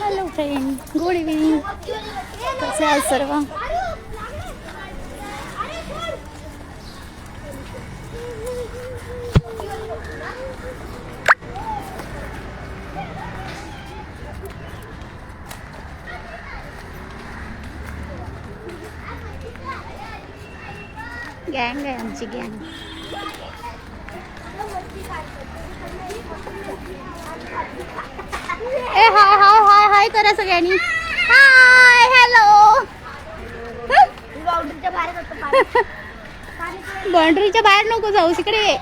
Hello friend good evening कसे आहात सर्व गँग आहे आमची गँग ए हाय हाय हाय हाय करा सगळ्यांनी. हाय हॅलो बाउंड्रीच्या बाहेर नको जाऊ इकडे ये.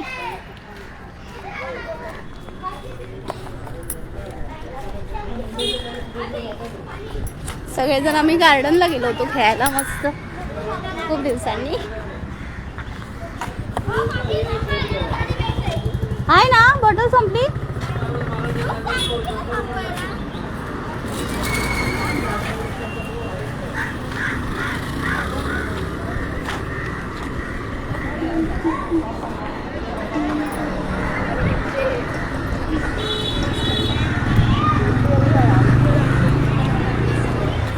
सगळेजण आम्ही गार्डनला गेलो होतो खेळायला मस्त. खूप दिवसांनी. आहे ना बॉटल संपली?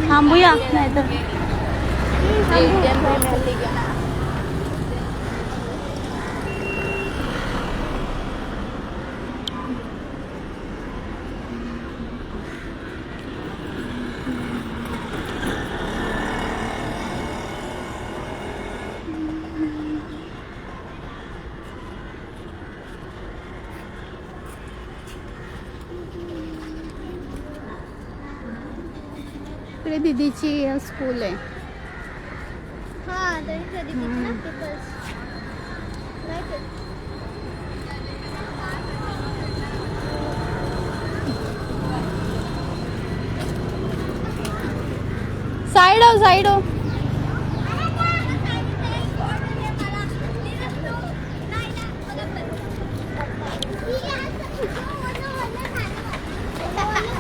啊，不要，来这。इकडे दीदीची स्कूल आहे. हा. साईड हो साईड हो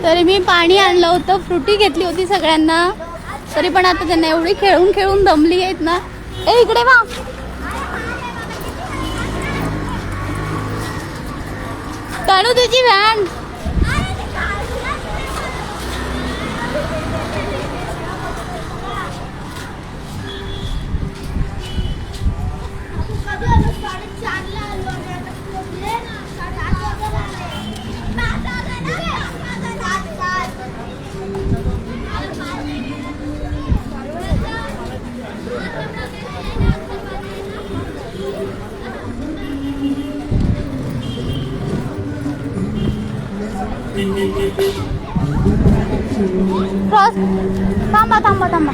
तरी मी पाणी आणलं होतं फ्रुटी घेतली होती सगळ्यांना. तरी पण आता त्यांना एवढी खेळून खेळून दमली आहेत ना. ए इकडे वा काढू तुझी van. क्रॉस थांबा थांबा थांबा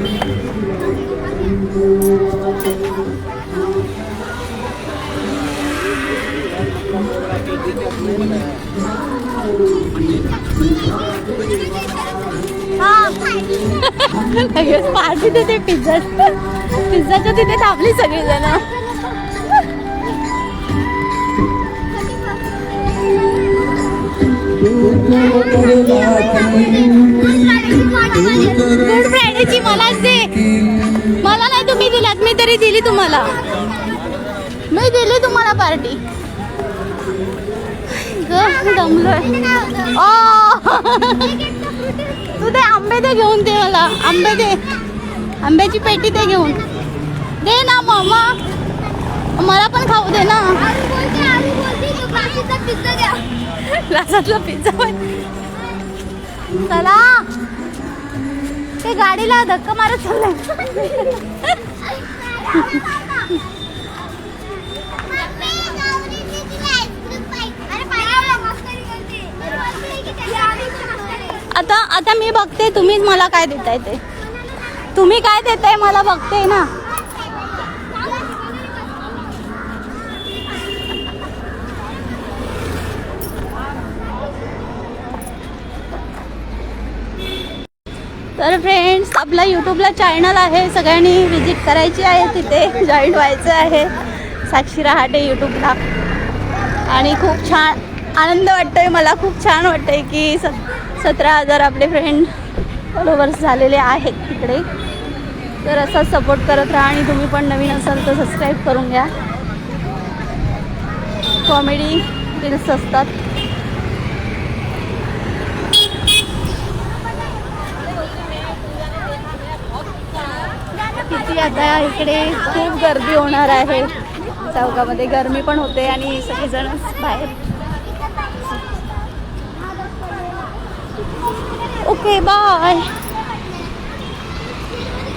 हा लगेच पार्टी देते पिझ्झा पिझ्झाच्या तिथे थांबली सगळीजण Good फ्रायडेची मलाच दे. मला नाही तुम्ही दिलात मी तरी दिली तुम्हाला. मी दिली तुम्हाला पार्टी ओ तू ते आंबे दे घेऊन दे मला आंबे दे. आंब्याची पेटी दे घेऊन. दे ना मामा. मला पण खाऊ दे ना. ग्लासातला पिझ्झा पण चला. ते गाडीला धक्का मारत चाललंय. आता आता मी बघते तुम्हीच मला काय देताय ते. तुम्ही काय देताय मला बघते ना. तर फ्रेंड्स आपला यूट्यूबला चॅनल आहे. सगळ्यांनी व्हिजिट करायची आहे तिथे. जॉईन व्हायचं आहे. साक्षी रहाटे यूट्यूबला आणि खूप छान आनंद वाटतोय. मला खूप छान वाटतंय की सत सतरा हजार आपले फ्रेंड फॉलोवर्स झालेले आहेत तिकडे. तर असाच सपोर्ट करत राहा आणि तुम्ही पण नवीन असाल तर सबस्क्राईब करून घ्या. कॉमेडी रील्स असतात की आता इकडे खूप गर्दी होणार आहे. चौकामध्ये गरमी पण होते आणि सगळेजण बाहेर. Okay bye